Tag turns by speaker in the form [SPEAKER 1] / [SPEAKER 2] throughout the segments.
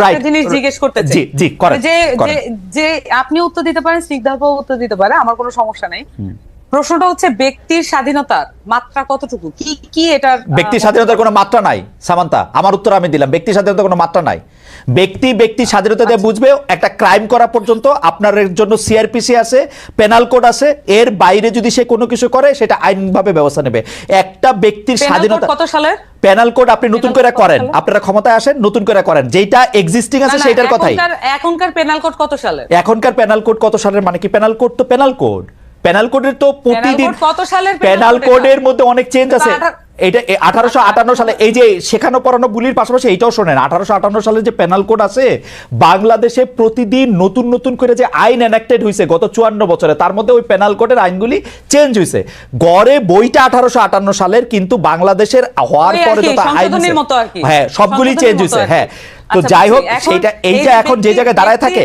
[SPEAKER 1] Right
[SPEAKER 2] জিনিস জিজ্ঞেস করতে চাই।
[SPEAKER 1] জি জি
[SPEAKER 2] যে যে আপনি উত্তর দিতে পারেন স্নিগ্ধা উত্তর দিতে পারে আমার কোনো সমস্যা নেই। প্রশ্নটা হচ্ছে ব্যক্তির স্বাধীনতার মাত্রা কতটুকু? কি কি এটার আহ,
[SPEAKER 1] ব্যক্তি স্বাধীনতার কোনো মাত্রা নাই সামান্তা। আমার উত্তর আমি দিলাম ব্যক্তি স্বাধীনতার কোনো মাত্রা নাই। ব্যক্তি ব্যক্তি স্বাধীনতা দিয়ে বুঝবে একটা ক্রাইম করা পর্যন্ত আপনার জন্য সিআরপিসি আছে পেনাল কোড আছে এর বাইরে যদি সে কোনো কিছু করে সেটা আইনভাবে ব্যবস্থা নেবে। একটা ব্যক্তির স্বাধীনতা
[SPEAKER 2] কত সালে
[SPEAKER 1] পেনাল কোড আপনি নতুন করে করেন আপনারা ক্ষমতায় আসেন নতুন করে করেন। যেটা এক্সিস্টিং আছে সেটার কথাই।
[SPEAKER 2] এখনকার পেনাল কোড কত সালে
[SPEAKER 1] এখনকার পেনাল কোড কত সালের মানে কি? পেনাল কোড তো পেনাল কোড পেনাল কোডের তো প্রতিদিন
[SPEAKER 2] কত সালের code
[SPEAKER 1] কোডের মধ্যে অনেক চেঞ্জ আছে। এটা আঠারোশো আটান্ন সালে এই যে শেখানো পড়ানো বুলির পাশাপাশি এইটাও শোনেন আঠারোশো আটান্ন সালে যে পেনাল কোড আছে বাংলাদেশে প্রতিদিন নতুন নতুন করে যে আইন এনাক্টেড হয়েছে গত চুয়ান্ন বছরে তার মধ্যে ওই পেনাল কোডের আইনগুলি চেঞ্জ হয়েছে গড়ে বইটা আঠারোশো আটান্ন সালের কিন্তু বাংলাদেশের হওয়ার পরে যত আইন। হ্যাঁ সবগুলি চেঞ্জ হয়েছে হ্যাঁ। তো
[SPEAKER 2] আচ্ছা,
[SPEAKER 1] যাই হোক সেইটা এইটা এখন যে জায়গায় দাঁড়ায় থাকে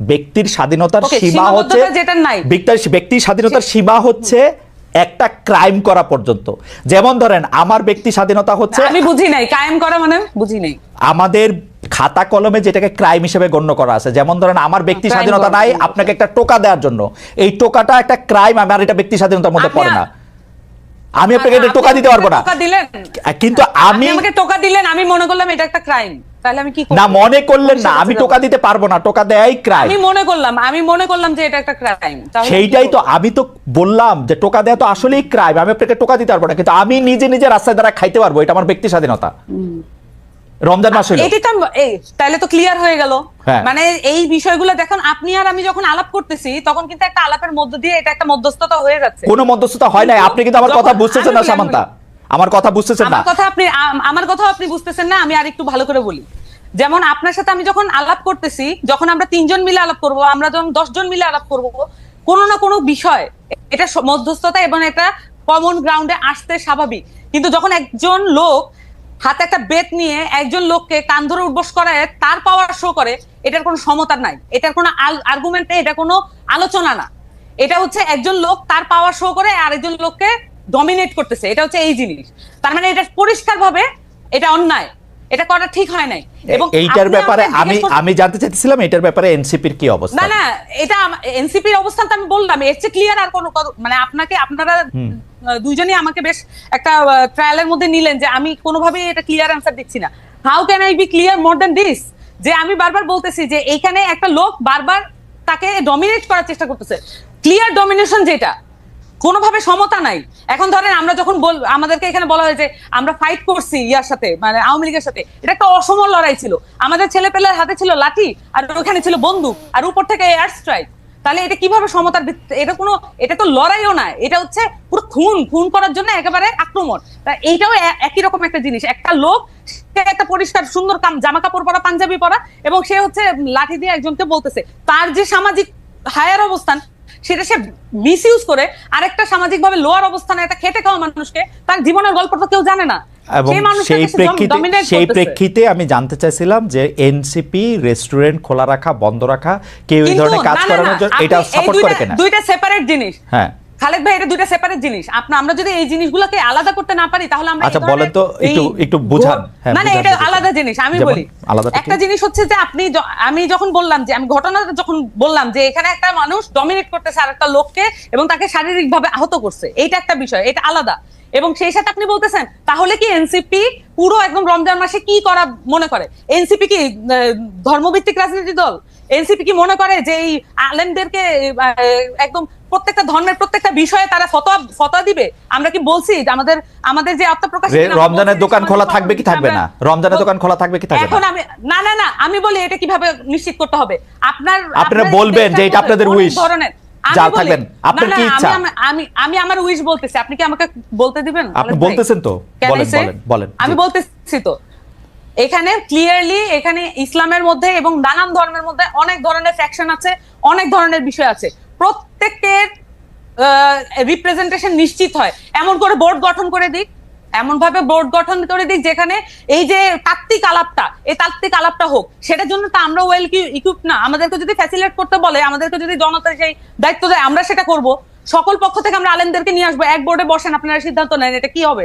[SPEAKER 1] ব্যক্তির স্বাধীনতার সীমা হচ্ছে। ব্যক্তির ব্যক্তি স্বাধীনতার সীমা হচ্ছে একটা ক্রাইম করা পর্যন্ত। যেমন ধরেন আমার ব্যক্তি স্বাধীনতা হচ্ছে
[SPEAKER 2] আমি বুঝি নাই। কায়েম করা মানে বুঝি নাই।
[SPEAKER 1] আমাদের খাতা কলমে যেটাকে ক্রাইম হিসেবে গণ্য করা আছে। যেমন ধরেন আমার ব্যক্তি স্বাধীনতা নাই আপনাকে একটা টোকা দেওয়ার জন্য। এই টোকাটা একটা ক্রাইম আমার এটা ব্যক্তি স্বাধীনতার মধ্যে পড়ে না। আমি আপনাকে এটা টোকা দিতে পারব না। কিন্তু আমি
[SPEAKER 2] আমাকে টোকা দিলেন আমি মনে করলাম এটা একটা ক্রাইম তাহলে আমি কি
[SPEAKER 1] না মনে করলেন না আমি টোকা দিতে পারব না টোকা দেয়াই ক্রাইম
[SPEAKER 2] আমি মনে করলাম আমি মনে করলাম যে এটা একটা ক্রাইম
[SPEAKER 1] সেইটাই তো আমি তো বললাম যে টোকা দেয়া তো আসলেই ক্রাইম আমি আপনাকে টোকা দিতে পারব না কিন্তু আমি নিজে নিজে রাস্তায় দ্বারা খাইতে পারব এটা আমার ব্যক্তি স্বাধীনতা। রমজান মাস হইল।
[SPEAKER 2] এটি তো এই তাহলে তো ক্লিয়ার হয়ে গেল।
[SPEAKER 1] হ্যাঁ।
[SPEAKER 2] মানে এই বিষয়গুলো দেখুন আপনি আর আমি যখন আলাপ করতেছি তখন কিন্তু একটা আলাপের মধ্য দিয়ে এটা একটা মধ্যস্থতা হয়ে যাচ্ছে।
[SPEAKER 1] কোনো মধ্যস্থতা হয় নাই। আপনি কিন্তু আমার কথা বুঝতেছেন না সামান্তা। আমার কথা বুঝতেছেন না।
[SPEAKER 2] আমার কথা আপনি আমার কথা আপনি বুঝতেছেন না আমি আর একটু ভালো করে বলি। যেমন আপনার সাথে আমি যখন আলাপ করতেছি যখন আমরা তিনজন মিলে আলাপ করব আমরা যখন দশজন মিলে আলাপ করব কোনো না কোনো বিষয় এটা মধ্যস্থতা এবং এটা কমন গ্রাউন্ডে আসতে স্বাভাবিক। কিন্তু যখন একজন লোক হাতে একটা বেত নিয়ে একজন লোককে কান ধরে উঠবস করায় তার পাওয়ার শো করে এটার কোনো সমতা নাই। এটার কোনো আর্গুমেন্ট নেই এটা কোনো আলোচনা না। এটা হচ্ছে একজন লোক তার পাওয়ার শো করে আরেকজন লোককে ডমিনেট করতেছে। এটা হচ্ছে এই জিনিস। তার মানে এটা পরিষ্কার ভাবে এটা অন্যায়। এটা করা ঠিক হয় নাই। এবং
[SPEAKER 1] এইটার ব্যাপারে আমি আমি জানতে চাইছিলাম এটার ব্যাপারে এনসিপির কি অবস্থা।
[SPEAKER 2] না না এটা এনসিপির অবস্থান তো আমি বললাম এর চেয়ে ক্লিয়ার আর কোনো মানে আপনাকে আপনারা আহ, দুইজনই আমাকে বেশ একটা ট্রায়ালের মধ্যে নিলেন যে আমি কোনোভাবেই এটা ক্লিয়ার অ্যান্সার দিচ্ছি না। How can I be clear more than this যে আমি বারবার বলতেছি যে এইখানে একটা লোক বারবার তাকে ডমিনেট করার চেষ্টা করতেছে। ক্লিয়ার ডমিনেশন যেটা কোনোভাবে সমতা নাই। এখন ধরেন আমরা যখন বল আমাদেরকে এখানে বলা হয় যে আমরা ফাইট করছি ইয়ার সাথে মানে আওয়ামী লীগের সাথে এটা একটা অসম লড়াই ছিল। আমাদের ছেলে পেলের হাতে ছিল লাঠি আর ওখানে ছিল বন্দুক আর উপর থেকে এয়ার স্ট্রাইক তাহলে এটা কীভাবে সমতার এটা কোনো এটা তো লড়াইও না, এটা হচ্ছে পুরো খুন খুন করার জন্য একেবারে আক্রমণ। তা এইটাও একই রকম একটা জিনিস। একটা লোক, সে একটা পরিষ্কার, সুন্দর কাম জামা কাপড় পরা, পাঞ্জাবি পরা, এবং সে হচ্ছে লাঠি দিয়ে একজনকে বলতেছে। তার যে সামাজিক হায়ার অবস্থান, সেটা সে মিস ইউজ করে, আরেকটা সামাজিক ভাবে লোয়ার অবস্থানে একটা খেটে খাওয়া মানুষকে, তার জীবনের গল্পটা কেউ জানে না।
[SPEAKER 1] এবং
[SPEAKER 2] সেই
[SPEAKER 1] প্রেক্ষিতে সেই প্রেক্ষিতে আমি জানতে চাইছিলাম যে এনসিপি রেস্টুরেন্ট খোলা রাখা বন্ধ রাখা কেউ এই ধরনের কাজ করানোর জন্য এটা সাপোর্ট করে কিনা?
[SPEAKER 2] দুইটা সেপারেট জিনিস।
[SPEAKER 1] হ্যাঁ।
[SPEAKER 2] খালেদ ভাই এটা দুইটা সেপারেট জিনিস। আপনি আমরা যদি এই জিনিসগুলোকে আলাদা করতে না পারি তাহলে আমরা
[SPEAKER 1] আচ্ছা, বলেন তো, একটু- একটু বুঝান। হ্যাঁ,
[SPEAKER 2] মানে এটা আলাদা জিনিস আমি বলি। একটা জিনিস হচ্ছে যে আপনি আমি যখন বললাম যে আমি ঘটনাটা যখন বললাম যে এখানে একটা মানুষ ডমিনেট করতেছে আর একটা লোককে এবং তাকে শারীরিক ভাবে আহত করছে এইটা একটা বিষয় এটা আলাদা। এবং সেই সাথে আপনি বলতেছেন তাহলে কি এনসিপি পুরো একদম রমজান মাসে কি করা মনে করে? এনসিপি কি ধর্মভিত্তিক রাজনীতি দল? এনসিপি কি মনে করে যে এই আলেমদেরকে একদম প্রত্যেকটা ধর্মের প্রত্যেকটা বিষয়ে তারা ফতোয়া ফতোয়া দিবে? আমরা কি বলছি যে আমাদের আমাদের যে আত্মপ্রকাশ
[SPEAKER 1] রমজানের দোকান খোলা থাকবে কি থাকবে না? রমজানের দোকান খোলা থাকবে কি থাকবে
[SPEAKER 2] এখন আমি না না না আমি বলি এটা কীভাবে নিশ্চিত করতে হবে। আপনার
[SPEAKER 1] আপনারা বলবেন যে এটা আপনাদের।
[SPEAKER 2] অনেক ধরনের? বলি-
[SPEAKER 1] থাকবেন, আপনার কি ইচ্ছা?
[SPEAKER 2] আমি আমি আমার উইশ বলতেছি। আপনি কি আমাকে বলতে দিবেন?
[SPEAKER 1] আপনি বলতেছেন তো। বলেন বলেন বলেন।
[SPEAKER 2] আমি বলতেছি তো। এখানে ক্লিয়ারলি এখানে ইসলামের মধ্যে এবং নানান ধর্মের মধ্যে অনেক ধরনের ফ্যাকশন আছে অনেক ধরনের বিষয় আছে। প্রত্যেকের রিপ্রেজেন্টেশন নিশ্চিত হয়। এমন করে বোর্ড গঠন করে দিক এমন ভাবে বোর্ড গঠন করে দিক যেখানে এই যে তাত্ত্বিক আলাপটা, এই তাত্ত্বিক আলাপটা হোক, সেটার জন্য তো আমরা ওয়েল ইকুইপ না। আমাদেরকে যদি ফ্যাসিলেট করতে বলে, আমাদেরকে যদি জনতা সেই দায়িত্ব দেয়, আমরা সেটা করব। সকল পক্ষ থেকে আমরা আলেমদেরকে নিয়ে আসব। এক বোর্ডে বসেন, আপনারা সিদ্ধান্ত নেন এটা কি হবে।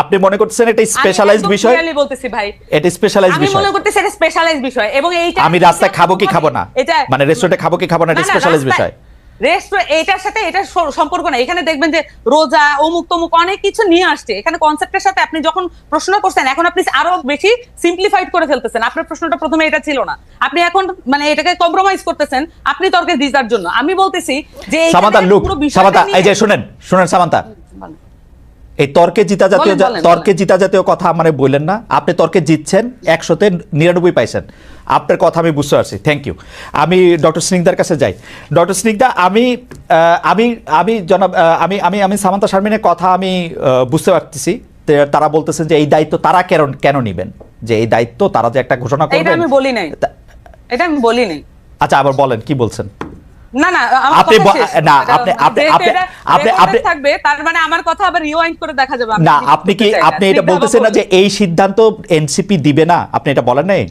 [SPEAKER 1] আপনি মনে করতেছেন এটা স্পেশালাইজড বিষয়
[SPEAKER 2] clearly বলতেছি ভাই।
[SPEAKER 1] এটা স্পেশালাইজড বিষয় আমি
[SPEAKER 2] মনে করতেছি এটা স্পেশালাইজ বিষয় এবং এইটা
[SPEAKER 1] আমি রাস্তায় খাব কি খাব না? মানে রেস্টুরেন্টে খাব কি খাব না এটা স্পেশালাইজড বিষয়।
[SPEAKER 2] রেস্টুরেন্ট এটার সাথে এটা সম্পর্ক না এখানে দেখবেন যে রোজা অমুক তমুক অনেক কিছু নিয়ে আসছে। এখানে কনসেপ্টের সাথে আপনি যখন প্রশ্ন করছেন এখন আপনি আরও বেশি সিম্পলিফাইড করে ফেলতেছেন। আপনার প্রশ্নটা প্রথমে এটা ছিল না। আপনি এখন মানে এটাকে কম্প্রোমাইজ করতেছেন আপনি তর্কে জিতার জন্য। আমি বলতেছি যে
[SPEAKER 1] সামান্তা লুক সামান্তা এই যে শুনেন শুনেন সামান্তা। এই তর্কে জিতা জাতীয় তর্কে জিতা জাতীয় কথা মানে বললেন না। আপনি তর্কে জিতছেন একশোতে নিরানব্বই পাইছেন। আপনার কথা আমি বুঝতে পারছি। থ্যাংক ইউ আমি ডক্টর স্নিগ্ধার কাছে যাই। ডক্টর স্নিগ্ধা আমি আমি আমি জনাব আমি আমি আমি সামান্তা শারমিনের কথা আমি বুঝতে পারতেছি। তারা বলতেছেন যে এই দায়িত্ব তারা কেন কেন নিবেন? যে এই দায়িত্ব তারা যে একটা ঘোষণা করবেন?
[SPEAKER 2] এটা আমি বলি নাই। এটা আমি বলি নাই।
[SPEAKER 1] আচ্ছা আবার বলেন কি বলছেন?
[SPEAKER 2] না না
[SPEAKER 1] আপনি
[SPEAKER 2] কথা
[SPEAKER 1] ব-
[SPEAKER 2] শেষ।
[SPEAKER 1] না, আপনি- আপনি- আপনি- আপনি- আপনি-
[SPEAKER 2] থাকবে তার মানে আমার কথা আবার রিওয়াইন্ড করে দেখা যাবে
[SPEAKER 1] না
[SPEAKER 2] যদি
[SPEAKER 1] আপনি কি
[SPEAKER 2] করতে চাই না।
[SPEAKER 1] আপনি এটা বলতেছেন না যে এই সিদ্ধান্ত এনসিপি দিবে না? আপনি এটা বলেন নাই?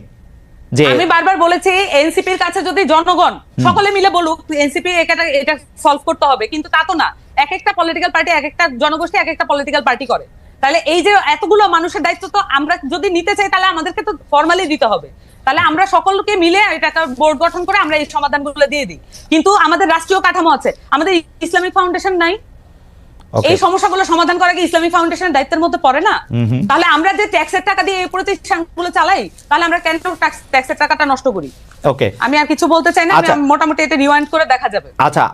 [SPEAKER 1] যে
[SPEAKER 2] আমি বারবার বলেছি এনসিপির কাছে যদি জনগণ সকলে মিলে বলুক এনসিপি এটা এটা সলভ করতে হবে কিন্তু তা তো না। এক একটা পলিটিক্যাল পার্টি এক একটা জনগোষ্ঠী এক একটা পলিটিক্যাল পার্টি করে। তাহলে এই যে এতগুলো মানুষের দায়িত্ব তো আমরা যদি নিতে চাই তাহলে আমাদেরকে তো ফর্মালি দিতে হবে। তাহলে আমরা সকলকে মিলে এটা একটা বোর্ড গঠন করে আমরা এই সমাধানগুলো দিয়ে দিই। কিন্তু আমাদের রাষ্ট্রীয় কাঠামো আছে আমাদের ইসলামিক ফাউন্ডেশন নাই। এই সমস্যাগুলো সমাধান করা কি ইসলামিক ফাউন্ডেশনের দায়িত্বের মধ্যে পড়ে না। তাহলে আমরা যে ট্যাক্সের টাকা দিয়ে এই প্রতিষ্ঠানগুলো চালাই তাহলে আমরা কেন ট্যাক্সের টাকাটা নষ্ট করি?
[SPEAKER 1] ওকে
[SPEAKER 2] আমি আর কিছু বলতে চাই না
[SPEAKER 1] আচ্ছা।
[SPEAKER 2] মোটামুটি এটা রিওয়াইন্ড করে দেখা যাবে।
[SPEAKER 1] আচ্ছা